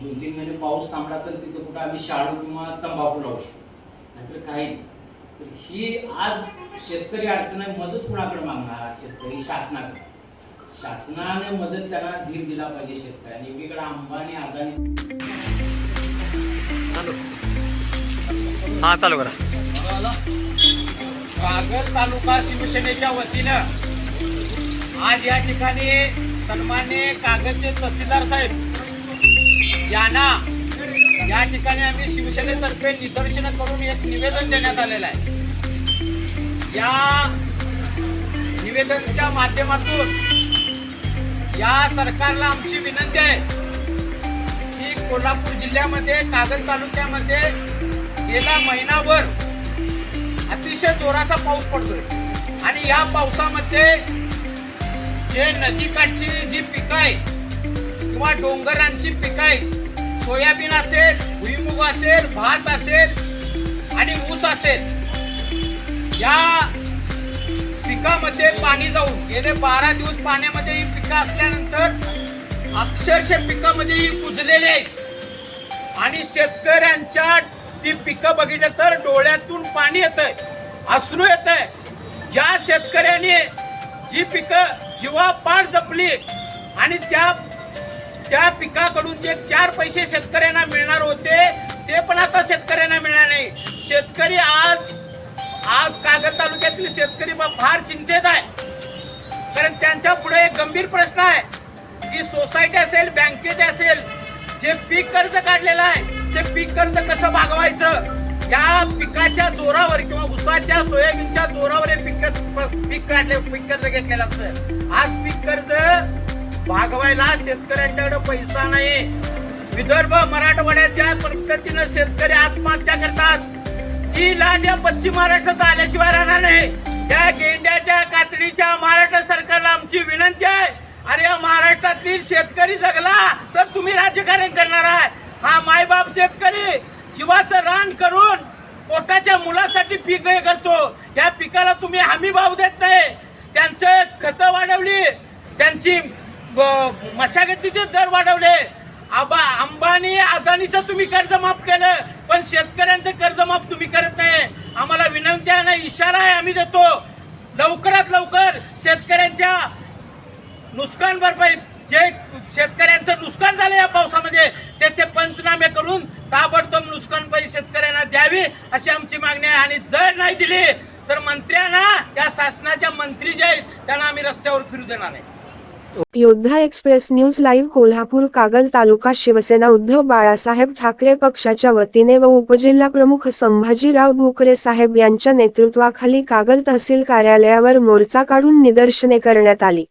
सांभाळा तर तिथं कुठं आम्ही शाळू किंवा तंबाखू लावू शकतो. नाहीतर काही. तर ही आज शेतकरी अडचण आहे मदत कुणाकडे मागणार? शेतकरी शासनाकडे. शासनाने मदत त्यांना धीर दिला पाहिजे शेतकऱ्यांनी. एकीकडे अंबानी अदानी हा चालू करा. कागद तालुका शिवसेनेच्या वतीनं आज या ठिकाणी सन्मान्य कागदचे तहसीलदार साहेब यांना या ठिकाणी आम्ही शिवसेनेतर्फे निदर्शन करून एक निवेदन देण्यात आलेलं आहे. या निवेदनच्या माध्यमातून या सरकारला आमची विनंती आहे की कोल्हापूर जिल्ह्यामध्ये कागद तालुक्यामध्ये गेला महिनाभर अतिशय जोराचा पाऊस पडतोय. आणि या पावसामध्ये जे नदीकाठची जी पिकं आहे किंवा डोंगरांची पिकं आहेत सोयाबीन असेल भुईमुग असेल भात असेल आणि ऊस असेल या पिकामध्ये पाणी जाऊन गेले बारा दिवस पाण्यामध्ये ही पिकं असल्यानंतर अक्षरशः पिकामध्ये ही कुजलेली आहेत. आणि शेतकऱ्यांच्या ती पिकं बघितलं तर डोळ्यातून पाणी येत आहे अश्रू येत आहे ज्या शेतकऱ्याने जी पिकं जीवापाड जपली आणि त्या त्या पिकाकडून जे चार पैसे शेतकऱ्यांना मिळणार होते ते पण आता शेतकऱ्यांना मिळणार नाही. शेतकरी आज आज कागद तालुक्यातील शेतकरी फार चिंतेत आहे. कारण त्यांच्या पुढे एक गंभीर प्रश्न आहे. की सोसायटी असेल बँकेचे असेल जे पीक कर्ज काढलेलं आहे ते पीक कर्ज कसं भागवायचं? या पिकाच्या जोरावर किंवा उसाच्या सोयाबीनच्या जोरावर हे पीक पीक काढले पीक कर्ज घेतलेलं असतं. आज पीक कर्ज भागवायला शेतकऱ्यांच्याकडे पैसा नाही. विदर्भ मराठवाड्याच्या पद्धतीनं शेतकरी आत्महत्या करतात. ती लाट या पश्चिम महाराष्ट्रात आल्याशिवाय राहणार नाही. त्या गेंड्याच्या कातडीच्या महाराष्ट्र सरकारला आमची विनंती आहे. अरे या महाराष्ट्रातील शेतकरी जगला तर तुम्ही राजकारण करणार आहे. हा मायबाप शेतकरी जीवाचं रान करून पोटाच्या मुलासाठी पीक हे करतो. या पिकाला तुम्ही हमी भाव देत नाही. त्यांचं खतं वाढवली. त्यांची मशागतीचे दर वाढवले. आबा अंबानी अदानीचं तुम्ही कर्ज माफ केलं पण शेतकऱ्यांचं कर्ज माफ तुम्ही करत नाही. आम्हाला विनंती आहे ना इशारा आहे आम्ही देतो. लवकरात लवकर शेतकऱ्यांच्या नुकसान भरपाई जे शेतकऱ्यांचं नुकसान झालं या पावसामध्ये त्याचे पंचनामे करून ताबडतोब नुकसान भरपाई शेतकऱ्यांना द्यावी अशी आमची मागणी आहे. आणि जर नाही दिली तर मंत्र्यांना या शासनाच्या मंत्री जे आहेत त्यांना आम्ही रस्त्यावर फिरू देणार नाही. Yoddha express news live Kolhapur Kagal taluka Shivsena Uddhav Balasaheb Thackeray पक्षाच्या वतीने व उपजिल्हा प्रमुख संभाजीराव भोकरे साहेब यांच्या नेतृत्वाखाली कागल तहसील कार्यालयावर मोर्चा काढून निदर्शने करण्यात आली.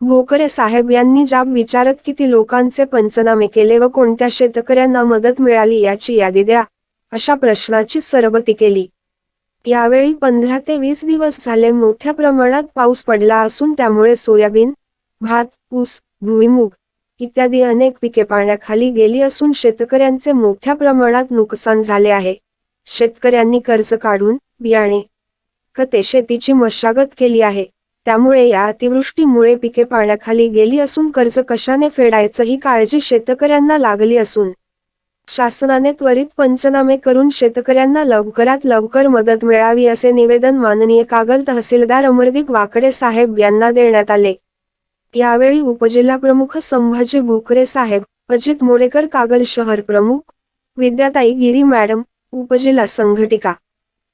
भोकरे साहेब यांनी जाब विचारत किती लोकांचे पंचनामे केले व कोणत्या शेतकऱ्यांना मदत मिळाली याची यादी द्या अशा प्रश्नाची सरबती केली. यावेळी पंधरा ते वीस दिवस झाले मोठ्या प्रमाणात पाऊस पडला असून त्यामुळे सोयाबीन भात ऊस भुईमूग इत्यादी अनेक पिके पाण्याखाली गेली असून शेतकऱ्यांचे मोठ्या प्रमाणात नुकसान झाले आहे. शेतकऱ्यांनी कर्ज काढून बियाणे खते शेतीची मशागत केली आहे. त्यामुळे या अतिवृष्टीमुळे पिके पाण्याखाली गेली असून कर्ज कशाने फेडायचं ही काळजी शेतकऱ्यांना लागली असून शासनाने त्वरित पंचनामे करून शेतकऱ्यांना लवकरात लवकर मदत मिळावी असे निवेदन माननीय कागल तहसीलदार अमरदीप वाकडे साहेब यांना देण्यात आले. यावेळी उपजिल्हा प्रमुख संभाजी भोकरे साहेब अजित मोरेकर कागल शहर प्रमुख विद्याताई गिरी मॅडम उपजिल्हा संघटिका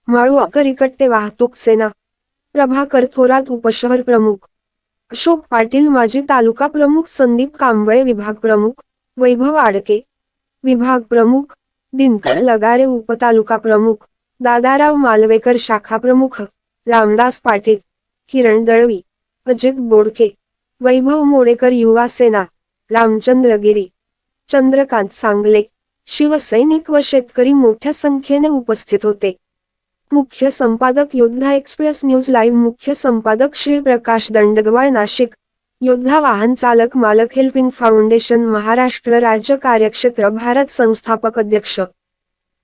माळू अकरिकट्टे वाहतूक सेना प्रभाकर थोरात उपशहर प्रमुख अशोक पाटील माजी तालुका प्रमुख संदीप कांबळे विभाग प्रमुख वैभव आडके विभाग प्रमुख दिनकर लगारे उपतालुका प्रमुख दादाराव मालवेकर शाखा प्रमुख रामदास पाटील किरण दळवी अजित बोडके वैभव मोडेकर युवा सेना रामचंद्र गिरी चंद्रकांत सांगले शिवसैनिक व शेतकरी मोठ्या संख्येने उपस्थित होते. मुख्य संपादक योद्धा एक्सप्रेस न्यूज लाईव्ह मुख्य संपादक श्री प्रकाश दंडगवाळ नाशिक योद्धा वाहन चालक मालक हेल्पिंग फाउंडेशन महाराष्ट्र राज्य कार्यक्षेत्र भारत संस्थापक अध्यक्ष